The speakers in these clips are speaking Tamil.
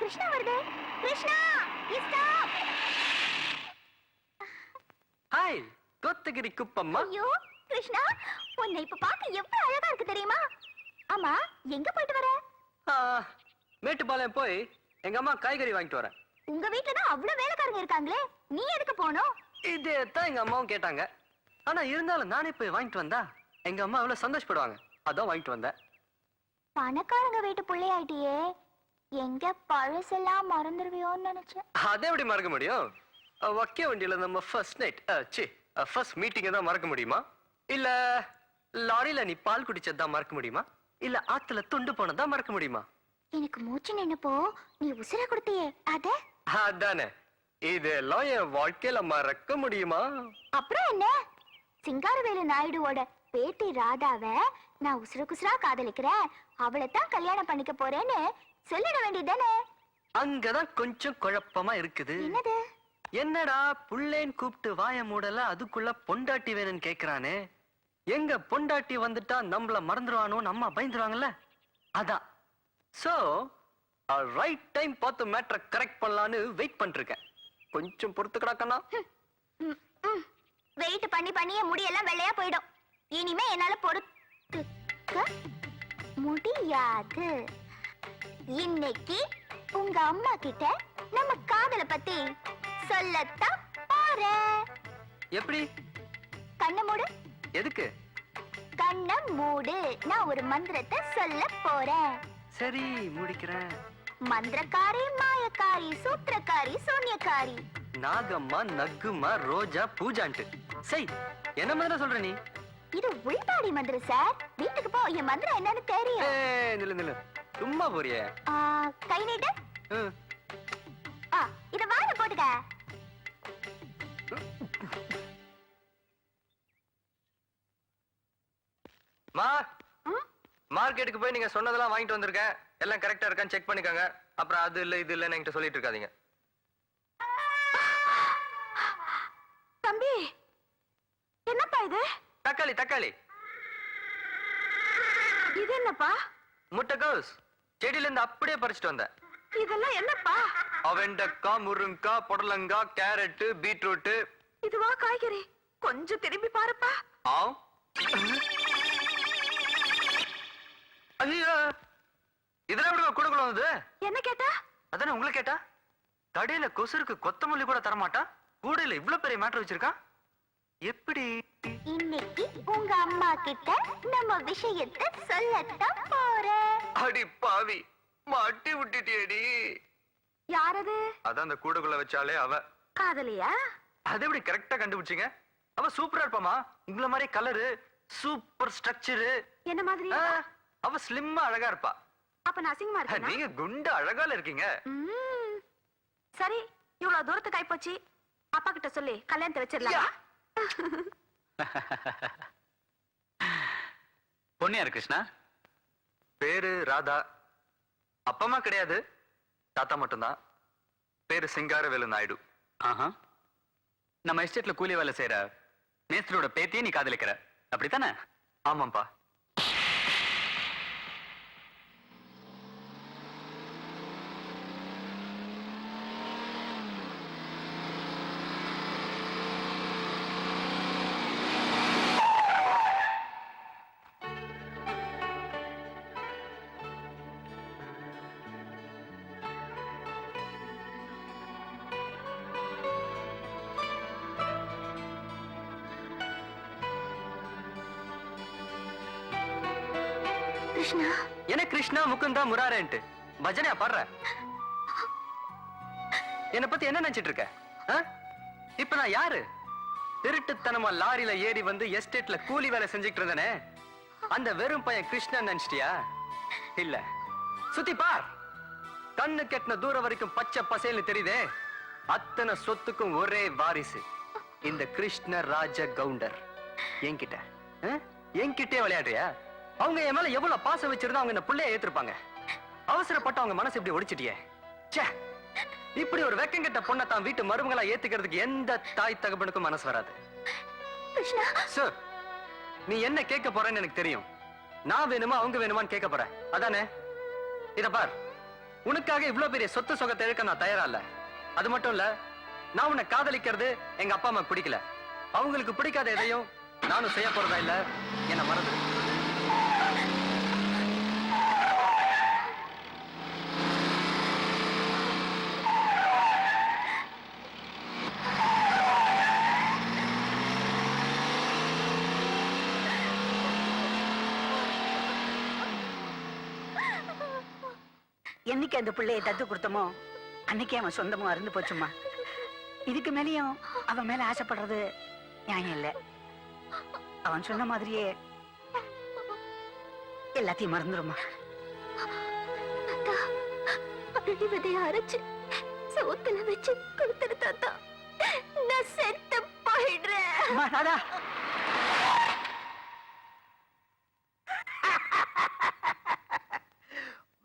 கிருஷ்ணா வருது. Krishna stop hi Kotagiri Kuppamma. ஐயோ கிருஷ்ணா உன்னை இப்ப பார்க்க எவ்வளவு அழகா இருக்கு தெரியுமா? ஆமா எங்க போயிட்டு வர? ஆ, மேட்டுப்பாளையம் போய் எங்க அம்மா காய்கறி வாங்கிட்டு வரேன். உங்க வீட்டுல தான் அவ்வளவு வேலைக்காரங்க இருக்காங்களே நீ எதுக்கு போனோம் இதே தான் எங்க அம்மாவும் கேட்டாங்க. ஆனா இருந்தாலும் நானே போய் வாங்கிட்டு வந்தா எங்க அம்மா அவ்வளவு சந்தோஷப்படுவாங்க. அதான் வாங்கிட்டு வந்தேன். பணக்காரங்க வீட்டு பிள்ளையாயிட்டியே. எங்க பழசெல்லாம் மறந்துடுவியோன்னு நினைச்சேன். அதை எப்படி மறக்க முடியும்? வக்கிய வண்டியில நம்ம ஃபர்ஸ்ட் நைட் சி ஃபர்ஸ்ட் மீட்டிங்கை தான் மறக்க முடியுமா? இல்ல லாரியில நீ பால் குடிச்சது தான் மறக்க முடியுமா? இல்ல ஆத்துல துண்டு போனதா மறக்க முடியுமா? எனக்கு மூச்சு நின்னப்போ நீ உசுர கொடுத்தியே அத? அதானே. இதெல்லாம் என் வாழ்க்கையில மறக்க முடியுமா? அப்புறம் என்ன? சிங்காரவேலு நாயுடுவோட பேத்தி ராதாவ நான் உசுர குசுரா காதலிக்கிறேன். அவளை தான் கல்யாணம் பண்ணிக்க போறேன்னு சொல்லிட வேண்டியதானே அங்கதான் கொஞ்சம் குழப்பமா இருக்குது. என்னது? என்னடா புள்ளேன் கூப்பிட்டு வாய மூடல அதுக்குள்ள பொண்டாட்டி வேணும்னு கேக்குறானே? எங்க பொண்டாட்டி வந்துட்டா நம்மள மறந்துடுவானோ அம்மா பயந்துருவாங்கல்ல? அதான் சோ ரைட் டைம் பார்த்து மேட்ரை கரெக்ட் பண்ணலான்னு வெயிட் பண்ணிருக்கேன். கொஞ்சம் பொறுத்து கிடக்கனா வெயிட் பண்ணி பண்ணியே முடியெல்லாம் வெள்ளையா போயிடும். இனிமே என்னால பொறுத்துக்க முடியாது. இன்னைக்கு உங்க அம்மா கிட்ட நம்ம காதல பத்தி சொல்லத்தான் போறேன். எப்படி? கண்ணை மூடு. எதுக்கு? கண்ணை மூடு. நான் ஒரு மந்திரத்தை சொல்ல போறேன். சரி முடிக்கிறேன். மந்திரக்காரி மாயக்காரி சூத்திரக்காரி சூன்யக்காரி. நாகம்மா நக்குமா ரோஜா பூஜான்ட்டு. செய் என்ன மாதிரி சொல்ற நீ? இது உள்பாடி மந்திரம் சார். வீட்டுக்கு போ. என் மந்திரம் என்னன்னு தெரியும். நில்லு நில்லு. சும்மா போறியே. கை நீட்டு. இத வாயில போட்டுக்க. ம்? மார்க்கெட்டுக்கு போய் நீங்க சொன்னதெல்லாம் வாங்கிட்டு வந்திருக்கேன் எல்லாம் கரெக்டா இருக்கான்னு செக் பண்ணிக்கோங்க. அப்புறம் அது இல்ல இது இல்லன்னு என்கிட்ட சொல்லிட்டு இருக்காதீங்க. தம்பி என்னப்பா இது? தக்காளி தக்காளி. இது என்னப்பா? முட்டைகோஸ் செடியில இருந்து அப்படியே பறிச்சுட்டு வந்தேன் இதெல்லாம் என்னப்பா? அவெண்டக்காய் முருங்கக்காய் புடலங்காய் கேரட்டு பீட்ரூட்டு. இதுவா காய்கறி? கொஞ்சம் திரும்பி பாருப்பா. ஆ ஐயோ. இதெல்லாம் எப்படி கொடுக்கல வந்தது? என்ன கேட்டா? அதானே உங்களை கேட்டா? கடையில கொசுருக்கு கொத்தமல்லி கூட தரமாட்டா? கூடையில இவ்வளவு பெரிய மேட்டர் வச்சிருக்கா? எப்படி? இன்னைக்கு உங்க அம்மா கிட்ட நம்ம விஷயத்தை சொல்லத்தான் போறேன். அடி பாவி மாட்டி விட்டுட்டியடி. யாரது? அதான் அந்த கூடைக்குள்ள வச்சாலே அவ. காதலியா? அது எப்படி கரெக்டா கண்டுபிடிச்சீங்க? அவ சூப்பரா இருப்பாமா? உங்கள மாதிரி கலரு சூப்பர் ஸ்ட்ரக்சரு என்ன மாதிரி? அவ ஸ்லிம்மா அழகா இருப்பா. அப்ப நான் அசிங்கமா நீங்க குண்டு அழகால இருக்கீங்க. சரி இவ்வளவு தூரத்துக்கு ஆயிப்போச்சு. அப்பா கிட்ட சொல்லி கல்யாணத்தை வச்சிடலாம்? பொன்னியார் கிருஷ்ணா? பேரு ராதா. அப்பா அம்மா கிடையாது. தாத்தா மட்டும்தான். பேரு சிங்காரவேலு நாயுடு. ஆஹா. நம்ம எஸ்டேட்ல கூலி வேலை செய்யற மேஸ்திரியோட பேத்தியை நீ காதலிக்கிற. அப்படித்தானே? ஆமாப்பா கிருஷ்ணா? என்ன கிருஷ்ணா முகுந்தா முராரேன்ட்டு. பஜனையா பாடுற? என்ன பத்தி என்ன நினைச்சிட்டு இருக்க? இப்ப நான் யாரு? திருட்டுத்தனமா லாரியில ஏறி வந்து எஸ்டேட்ல கூலி வேலை செஞ்சுட்டு இருந்தனே? அந்த வெறும் பையன் கிருஷ்ணன் நினைச்சிட்டியா? இல்ல. சுத்தி பார். கண்ணு கெட்டின தூரம் வரைக்கும் பச்சை பசேல்னு தெரியுதே? அத்தனை சொத்துக்கும் ஒரே வாரிசு. இந்த கிருஷ்ண ராஜ கவுண்டர் என்கிட்ட என்கிட்டே விளையாடுறியா? அவங்க என் மேல எவ்வளவு பாசம் வச்சிருந்தா அவங்க என்ன புள்ளைய ஏத்திருப்பாங்க? அவசரப்பட்டு அவங்க மனசு இப்படி ஒடிச்சிட்டியே. ச்சே! இப்படி ஒரு வெக்கங்கெட்ட பொண்ணை தான் வீட்டு மருமகளா ஏத்துக்கிறதுக்கு எந்த தாய் தகப்பனுக்கும் மனசு வராது. சார் நீ என்ன கேட்க போறேன்னு எனக்கு தெரியும். நான் வேணுமா அவங்க வேணுமான்னு கேட்க போற அதானே? இத பார். உனக்காக இவ்ளோ பெரிய சொத்து சொகத்தை இழக்க நான் தயாரா இல்ல. அது மட்டும் இல்ல நான் உன்னை காதலிக்கிறது எங்க அப்பா அம்மாக்கு பிடிக்கல. அவங்களுக்கு பிடிக்காத எதையும் நானும் செய்ய போறதா இல்ல? என்ன மறந்து என்னைக்கு அந்த பிள்ளையை தத்து கொடுத்தோமோ அன்னைக்கே அவன் சொந்தமும் அருந்து போச்சுமா இதுக்கு மேலேயும் அவன் மேல ஆசைப்படுறது நியாயம் இல்லை. அவன் சொன்ன மாதிரியே எல்லாத்தையும் மறந்துருமா அடி விதைய அரைச்சு சோத்துல வச்சு கொடுத்துரு தாத்தா. நான் செத்து போயிடுறேன் அம்மா, ராதா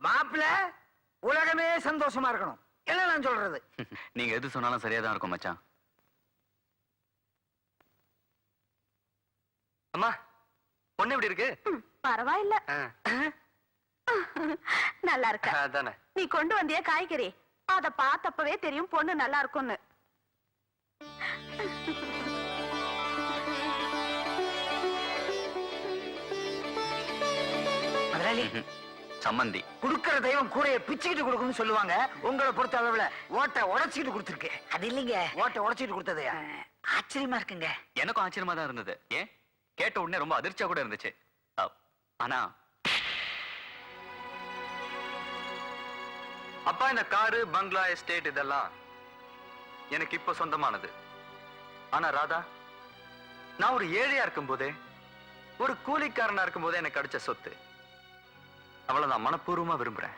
மாப்பிள்ள உலகமே சந்தோஷமா இருக்கணும். என்ன நான் சொல்றது? நீங்க எது சொன்னாலும் சரியா தான் இருக்கும் மச்சான். அம்மா பொண்ணு எப்படி இருக்கு? பரவாயில்ல. நல்லா இருக்க? அதானே. நீ கொண்டு வந்திய காய்கறி. அத பார்த்தப்பவே தெரியும் பொண்ணு நல்லா இருக்கும்னு. முதலாளி. சம்மந்தி. குடுக்கிற தெய்வம் கூரையை பிச்சுக்கிட்டு கொடுக்கும்னு சொல்லுவாங்க. உங்களை பொறுத்த அளவுல ஓட்டை உடைச்சிக்கிட்டு கொடுத்துருக்கு. அது இல்லைங்க. ஓட்டை உடைச்சிட்டு கொடுத்தது ஆச்சரியமா இருக்குங்க. எனக்கும் ஆச்சரியமா தான் இருந்தது. ஏன்? கேட்ட உடனே ரொம்ப அதிர்ச்சியா கூட இருந்துச்சு. ஆனா அப்பா இந்த காரு பங்களா எஸ்டேட் இதெல்லாம் எனக்கு இப்ப சொந்தமானது. ஆனா ராதா நான் ஒரு ஏழையா இருக்கும்போதே ஒரு கூலிக்காரனா இருக்கும்போதே எனக்கு கிடைச்ச சொத்து. அவளை நான் மனப்பூர்வமா விரும்புறேன்.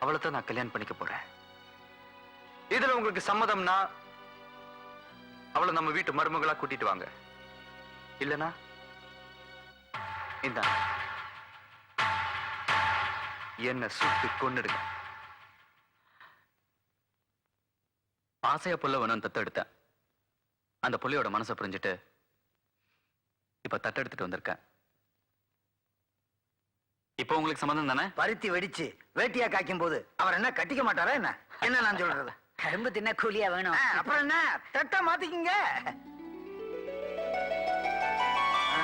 அவளை தான் நான் கல்யாணம் பண்ணிக்க போறேன். இதுல உங்களுக்கு சம்மதம்னா அவளை நம்ம வீட்டு மருமகளா கூட்டிட்டு வாங்க. இல்லனா இந்த. என்ன சுட்டு கொன்னுடுங்க. ஆசையா புள்ள வேணும் தத்தெடுத்தேன் அந்த புள்ளையோட மனசை புரிஞ்சுட்டு இப்ப தத்தெடுத்துட்டு வந்திருக்கேன். இப்போ உங்களுக்கு சம்மதம் தானே? பருத்தி வெடிச்சு வேட்டியா காய்க்கும் போது அவர் என்ன கட்டிக்க மாட்டாரா என்ன? என்ன நான் சொல்றது? கரும்பு தின்ன கூலியா வேணும். அப்புறம் என்ன? தட்டா மாத்திக்கிங்க. ஆ.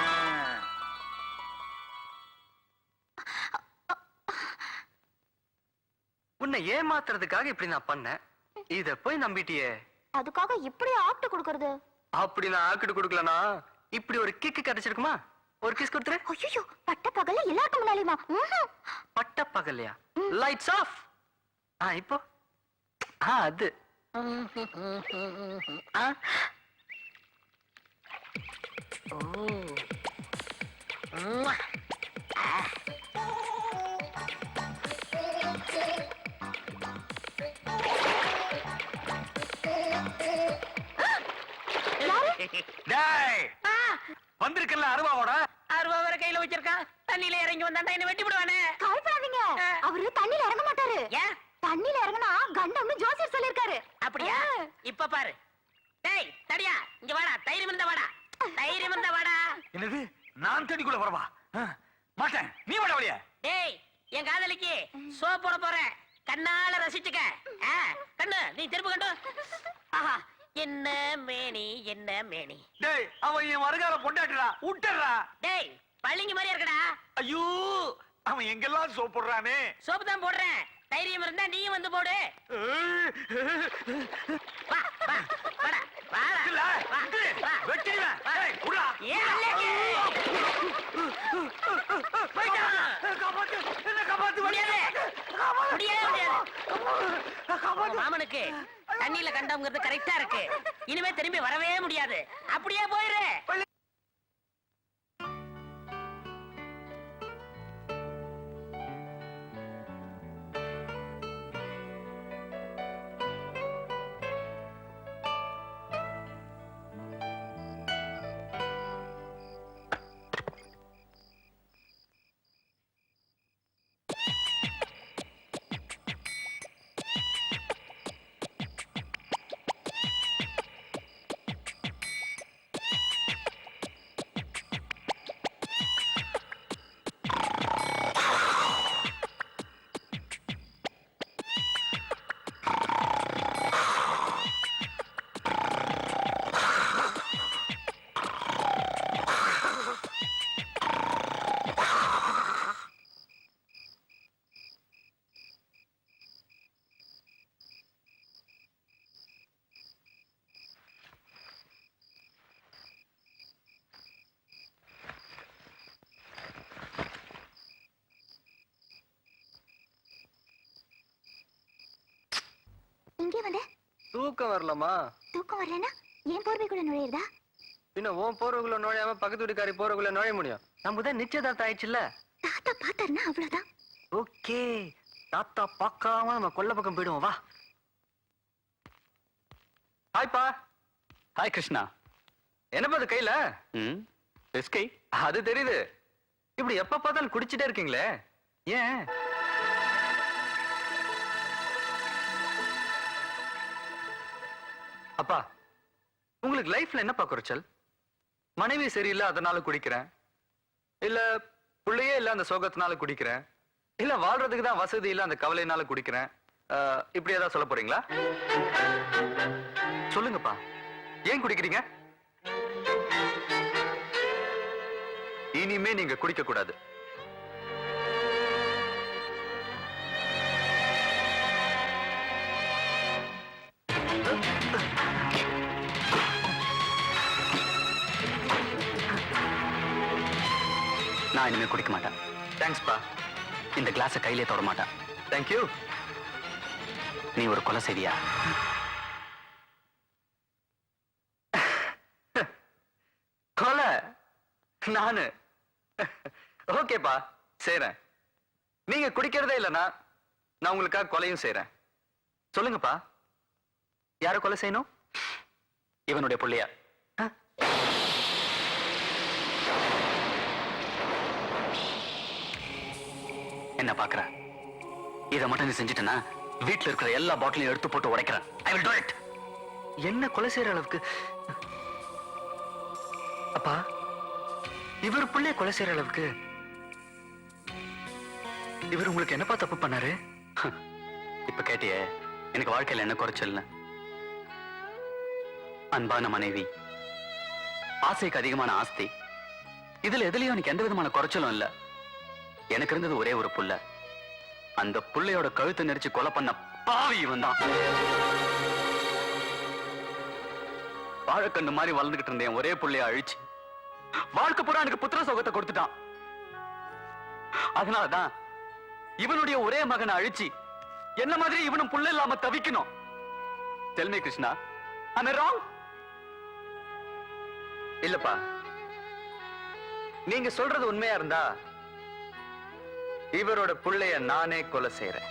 உன்னை ஏமாத்துறதுக்காக இப்படி நான் பண்ணேன். இத போய் நம்பிட்டியே. அதுக்காக இப்படி ஆப்ட் கொடுக்கறது? அப்படி நான் ஆக்கிட்டு கொடுக்கலனா? இப்படி ஒரு கிக்கு கிடைச்சிருக்குமா ஒரு கிஸ் கொடுத்துரு. ஐயோ பட்ட பகல்ல எல்லாருக்கும் முன்னாலியுமா. பட்ட பகல்லையா? லைட்ஸ் ஆஃப் ஆ இப்போ? ஆ அது. ஆ? ஓ. டேய் வந்திருக்கல அருவாவோட? வேற கையில வச்சிருக்கான் தண்ணியில இறங்கி வந்தாண்டா என்ன வெட்டி விடுவானே? கவலைப்படாதீங்க அவரு தண்ணில இறங்க மாட்டாரு. ஏன் தண்ணில இறங்கினா கண்டம்னு ஜோசியர் சொல்லிருக்காரு அப்படியா? இப்ப பாரு. டேய் தடியா இங்க வாடா தைரியம் இருந்த வாடா. தைரியம் இருந்த வாடா. என்னது? நான் தண்ணிக்குள்ள வரவா? மாட்டேன். நீ வாட வழியா டேய் என் காதலிக்கு சோ போட போறேன். கண்ணால ரசிச்சுக்க. கண்ணு நீ திரும்ப கண்டு ஆஹா என்ன மேனி என்ன மேனி? டேய் அவன் என் வருகால பொண்டாட்டுடா விட்டுறா டேய் பள்ளிங்க மாதிரி இருக்கடா. ஐயோ அவன் எங்கெல்லாம் சோப்புடுறானே சோப்பு தான் போடுறேன். தைரியம் இருந்தா நீயும் வந்து போடு. வா வா வாடா வாடா. வா. வெட்டிடுவேன். டேய். காப்பாத்து, முடியாது. முடியாது. மாமனுக்கு தண்ணியில கண்டவங்கிறது கரெக்டா இருக்கு. இனிமே திரும்பி வரவே முடியாது. அப்படியே போயிரு. இங்கே வந்த? தூக்கம் வரலமா தூக்கம் வரலன்னா ஏன் போர்வைக்குள்ள நுழையிறதா? பின்ன உன் போறவுக்குள்ள நுழையாம பக்கத்து வீட்டுக்காரி போறவுக்குள்ள நுழைய முடியும். நம்ம தான் நிச்சயதார்த்தம் ஆயிடுச்சுல்ல? தாத்தா பார்த்தாருன்னா அவ்வளவுதான். ஓகே. தாத்தா பார்க்காம நம்ம கொல்ல பக்கம் போயிடுவோம். வா. ஹாய்ப்பா. ஹாய் கிருஷ்ணா. என்னப்பா அது கையில? ம். எஸ்கை. அது தெரியுது. இப்படி எப்ப பார்த்தாலும் குடிச்சிட்டே இருக்கீங்களே. ஏன்? அப்பா உங்களுக்கு லைஃப்ல என்னப்பா குறைச்சல் மனைவி சரியில்லை அதனால குடிக்கிறேன். இல்ல பிள்ளையே இல்ல அந்த சோகத்தினால குடிக்கிறேன். இல்ல வாழ்றதுக்கு தான் வசதி இல்ல அந்த கவலையினால குடிக்கிறேன். இப்படி ஏதாவது சொல்ல போறீங்களா? சொல்லுங்கப்பா. ஏன் குடிக்கிறீங்க? இனிமே நீங்க குடிக்க கூடாது நான் இனிமே குடிக்க மாட்டேன். தேங்க்ஸ்ப்பா இந்த கிளாஸை கையிலே தொட மாட்டேன். தேங்க்யூ நீ ஒரு கொலை செய்வியா கொலை? நானு? ஓகேப்பா செய்றேன். நீங்க குடிக்கிறதே இல்லைன்னா நான் உங்களுக்காக கொலையும் செய்றேன். சொல்லுங்கப்பா யாரை கொலை செய்யணும்? இவனுடைய புள்ளையா? என்ன பாக்குற இதை மட்டும் நீ செஞ்சுட்டேன்னா வீட்டுல இருக்கிற எல்லா பாட்டிலையும் எடுத்து போட்டு உடைக்கிறேன். ஐ வில் என்ன கொலை செய்யற அளவுக்கு? அப்பா இவர் பிள்ளை கொலை செய்யற அளவுக்கு இவர் உங்களுக்கு என்னப்பா தப்பு பண்ணாரு? இப்ப கேட்டியே எனக்கு வாழ்க்கையில என்ன குறைச்சல் அன்பான மனைவி ஆசைக்கு அதிகமான ஆஸ்தி. இதுல எதுலயும் எனக்கு எந்த விதமான குறைச்சலும் இல்ல. எனக்கு இருந்தது ஒரே ஒரு புள்ள. அந்த புள்ளையோட கழுத்தை நெரிச்சு கொலை பண்ண பாவி இவன் தான் வாழைக்கண்ணு மாதிரி வளர்ந்துகிட்டு இருந்தேன் ஒரே புள்ளைய அழிச்சு வாழ்க்கை பூரா எனக்கு புத்திர சோகத்தை கொடுத்துட்டான். அதனாலதான் இவனுடைய ஒரே மகனை அழிச்சு என்ன மாதிரி இவனும் புள்ள இல்லாம தவிக்கணும்? தெல்மே கிருஷ்ணா am I இல்லப்பா. நீங்க சொல்றது உண்மையா இருந்தா இவரோட புள்ளைய நானே கொலை செய்யறேன்